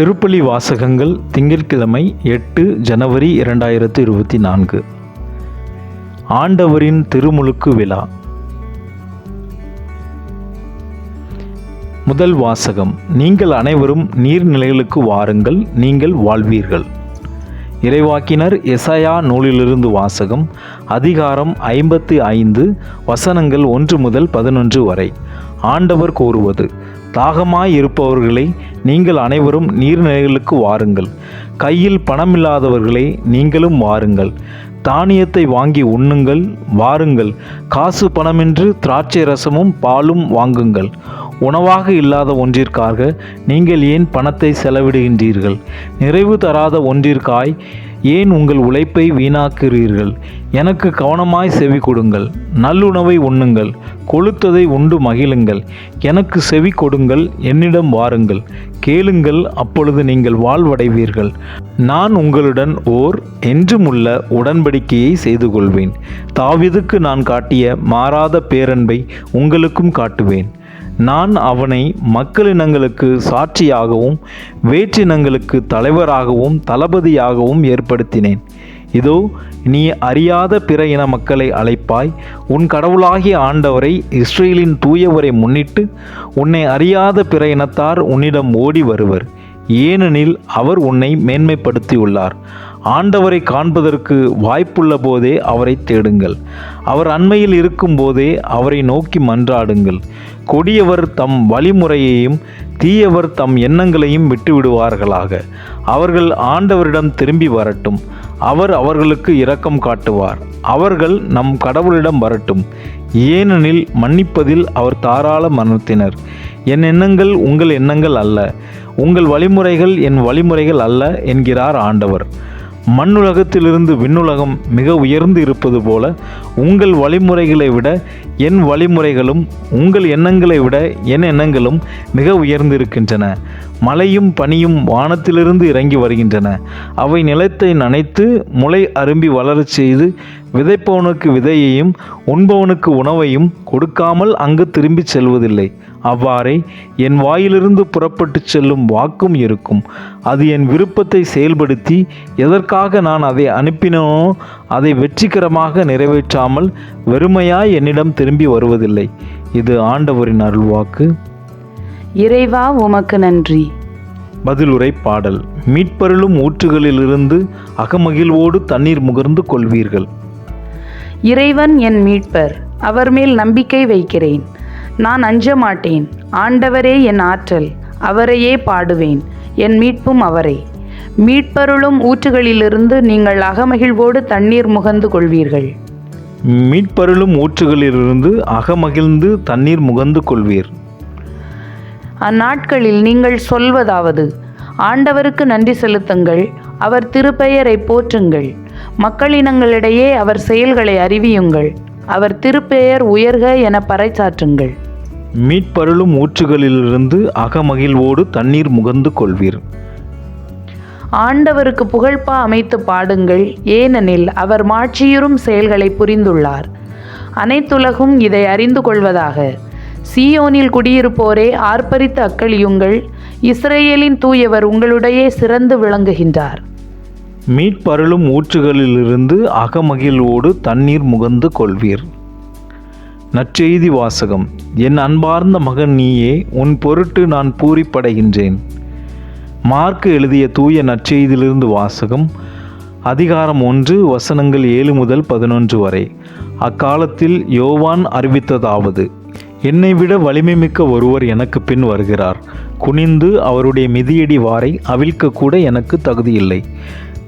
திருப்பலி வாசகங்கள் திங்கட்கிழமை எட்டு ஜனவரி இரண்டாயிரத்து இருபத்தி நான்கு. ஆண்டவரின் திருமுழுக்கு விழா. முதல் வாசகம் நீங்கள் அனைவரும் நீர்நிலைகளுக்கு வாருங்கள் நீங்கள் வாழ்வீர்கள். இறைவாக்கினர் எசையா நூலிலிருந்து வாசகம் அதிகாரம் ஐம்பத்தி ஐந்து வசனங்கள் ஒன்று முதல் பதினொன்று வரை. ஆண்டவர் கூறுவது தாகமாய் இருப்பவர்களை நீங்கள் அனைவரும் நீர்நிலைகளுக்கு வாருங்கள். கையில் பணமில்லாதவர்களே நீங்களும் வாருங்கள். தானியத்தை வாங்கி உண்ணுங்கள் வாருங்கள். காசு பணமின்றி திராட்சை ரசமும் பாலும் வாங்குங்கள். உணவாக இல்லாத ஒன்றிற்காக நீங்கள் ஏன் பணத்தை செலவிடுகின்றீர்கள்? நிறைவு தராத ஒன்றிற்காய் ஏன் உங்கள் உழைப்பை வீணாக்குகிறீர்கள்? எனக்கு கவனமாய் செவி கொடுங்கள் நல்லுணவை உண்ணுங்கள் கொளுத்ததை உண்டு மகிழுங்கள். எனக்கு செவி கொடுங்கள் என்னிடம் வாருங்கள் கேளுங்கள் அப்பொழுது நீங்கள் வாழ்வடைவீர்கள். நான் உங்களுடன் ஓர் என்றுமுள்ள உடன்படிக்கையை செய்து கொள்வேன் தாவிதுக்கு நான் காட்டிய மாறாத பேரன்பை உங்களுக்கும் காட்டுவேன். நான் அவனை மக்களினங்களுக்கு சாட்சியாகவும் வேற்றினங்களுக்கு தலைவராகவும் தளபதியாகவும் ஏற்படுத்தினேன். இதோ நீ அறியாத பிற இன மக்களை அழைப்பாய். உன் கடவுளாகிய ஆண்டவரை இஸ்ரேலின் தூயவரை முன்னிட்டு உன்னை அறியாத பிற இனத்தார் உன்னிடம் ஓடி வருவர். ஏனெனில் அவர் உன்னை மேன்மைப்படுத்தியுள்ளார். ஆண்டவரை காண்பதற்கு வாய்ப்புள்ள போதே அவரை தேடுங்கள். அவர் அண்மையில் இருக்கும் போதே அவரை நோக்கி மன்றாடுங்கள். கொடியவர் தம் வழிமுறையையும் தீயவர் தம் எண்ணங்களையும் விட்டுவிடுவார்களாக. அவர்கள் ஆண்டவரிடம் திரும்பி வரட்டும். அவர் அவர்களுக்கு இரக்கம் காட்டுவார். அவர்கள் நம் கடவுளிடம் வரட்டும். ஏனெனில் மன்னிப்பதில் அவர் தாராள மனத்தினர். என் எண்ணங்கள் உங்கள் எண்ணங்கள் அல்ல. உங்கள் வழிமுறைகள் என் வழிமுறைகள் அல்ல என்கிறார் ஆண்டவர். மண்ணுலகத்திலிருந்து விண்ணுலகம் மிக உயர்ந்து இருப்பது போல உங்கள் வழிமுறைகளை விட என் வழிமுறைகளும் உங்கள் எண்ணங்களை விட என் எண்ணங்களும் மிக உயர்ந்திருக்கின்றன. மழையும் பனியும் வானத்திலிருந்து இறங்கி வருகின்றன. அவை நிலத்தை நனைத்து முளை அரும்பி வளரச் செய்து விதைப்பவனுக்கு விதையையும் உண்பவனுக்கு உணவையும் கொடுக்காமல் அங்கு திரும்பிச் செல்வதில்லை. அவ்வாறே என் வாயிலிருந்து புறப்பட்டு செல்லும் வாக்கும் இருக்கும். அது என் விருப்பத்தை செயல்படுத்தி எதற்காக நான் அதை அனுப்பினோ அதை வெற்றிகரமாக நிறைவேற்றாமல் வெறுமையாய் என்னிடம் திரும்பி வருவதில்லை. இது ஆண்டவரின் அருள்வாக்கு. இறைவா உமக்கு நன்றி. பதிலுரை பாடல். மீட்பருளும் ஊற்றுகளிலிருந்து அகமகிழ்வோடு தண்ணீர் முகர்ந்து கொள்வீர்கள். இறைவன் என் மீட்பர் அவர் மேல் நம்பிக்கை வைக்கிறேன். நான் அஞ்ச மாட்டேன் ஆண்டவரே என் ஆற்றல் அவரையே பாடுவேன் என் மீட்பும் அவரே. மீட்பருளும் ஊற்றுகளிலிருந்து நீங்கள் அகமகிழ்வோடு தண்ணீர் முகந்து கொள்வீர்கள். மீட்பருளும் ஊற்றுகளிலிருந்து அகமகிழ்ந்து தண்ணீர் முகந்து கொள்வீர். அந்நாட்களில் நீங்கள் சொல்வதாவது ஆண்டவருக்கு நன்றி செலுத்துங்கள் அவர் திருப்பெயரை போற்றுங்கள். மக்களினங்களிடையே அவர் செயல்களை அறிவியுங்கள். அவர் திருப்பெயர் உயர்க என பறைசாற்றுங்கள். மீட்பருளும் ஊற்றுகளிலிருந்து அகமகிழ்வோடு தண்ணீர் முகந்து கொள்வீர். ஆண்டவருக்கு புகழ்பா அமைத்து பாடுங்கள் ஏனெனில் அவர் மாட்சியுறும் செயல்களை புரிந்துள்ளார். அனைத்துலகும் இதை அறிந்து கொள்வதாக சீயோனில் குடியிருப்போரே ஆர்ப்பரித்து அக்களியுங்கள் இஸ்ரேலின் தூயவர் உங்களுடையே சிறந்து விளங்குகின்றார். மீட்பருளும் ஊற்றுகளிலிருந்து அகமகிழ்வோடு தண்ணீர் முகந்து கொள்வீர். நற்செய்தி வாசகம் என் அன்பார்ந்த மகன் நீயே உன் பொருட்டு நான் பூரிப்படைகின்றேன். மார்க்கு எழுதிய தூய நற்செய்தியிலிருந்து வாசகம் அதிகாரம் ஒன்று வசனங்கள் ஏழு முதல் பதினொன்று வரை. அக்காலத்தில் யோவான் அறிவித்ததாவது என்னை விட வலிமை மிக்க ஒருவர் எனக்கு பின் வருகிறார். குனிந்து அவருடைய மிதியடி வாரை அவிழ்க்க கூட எனக்கு தகுதியில்லை.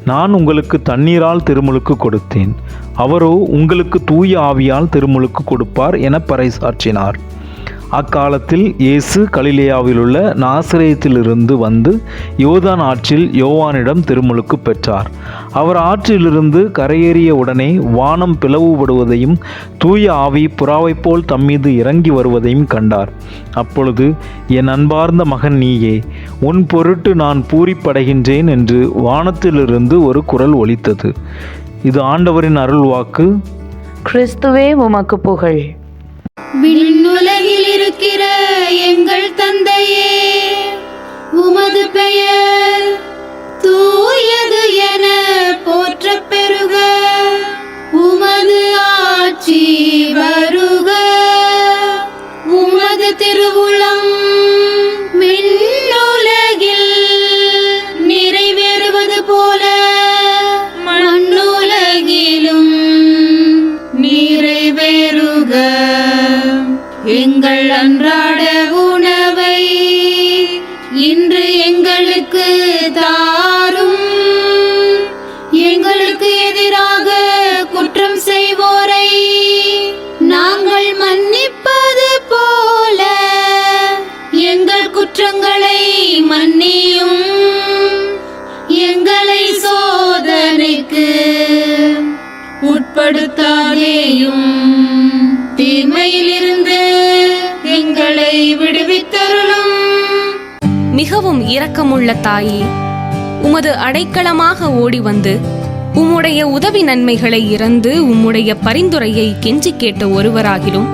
நான் உங்களுக்கு தண்ணீரால் திருமுழுக்கு கொடுத்தேன். அவரோ உங்களுக்கு தூய ஆவியால் திருமுழுக்கு கொடுப்பார் என பறைசாற்றினார். அக்காலத்தில் இயேசு கலிலேயாவிலுள்ள நாசிரயத்திலிருந்து வந்து யோதான் ஆற்றில் யோவானிடம் திருமுழுக்கு பெற்றார். அவர் ஆற்றிலிருந்து கரையேறிய உடனே வானம் பிளவுபடுவதையும் தூய ஆவி புறாவைப் போல் தம்மீது இறங்கி வருவதையும் கண்டார். அப்பொழுது என் அன்பார்ந்த மகன் நீயே உன் பொருட்டு நான் பூரிப்படைகின்றேன் என்று வானத்திலிருந்து ஒரு குரல் ஒலித்தது. இது ஆண்டவரின் அருள்வாக்கு. கிறிஸ்துவே உமக்கு புகழ். இருக்கிற எங்கள் தந்தையே உமது பெயர் தூயது என போற்ற உட்படுத்தாதேயும் தீமையிலிருந்து எங்களை விடுவித்தருளும். மிகவும் இரக்கமுள்ள தாயே உமது அடைக்கலமாக ஓடி வந்து உம்முடைய உதவி நன்மைகளை இறந்து உம்முடைய பரிந்துரையை கெஞ்சி கேட்ட ஒருவராகிலும்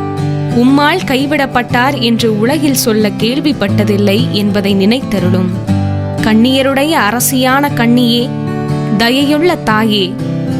உம்மால் கைவிடப்பட்டார் என்று உலகில் சொல்ல கேள்விப்பட்டதில்லை என்பதை நினைத்தருளும். கண்ணியருடைய அரசியான கண்ணியே தயையுள்ள தாயே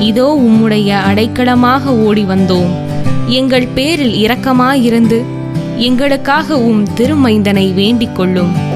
இதோ உம்முடைய அடைக்கலமாக ஓடி வந்தோம். எங்கள் பேரில் இரக்கமாயிருந்து எங்களுக்காக உம் திருமைந்தனை வேண்டிக் கொள்ளும்.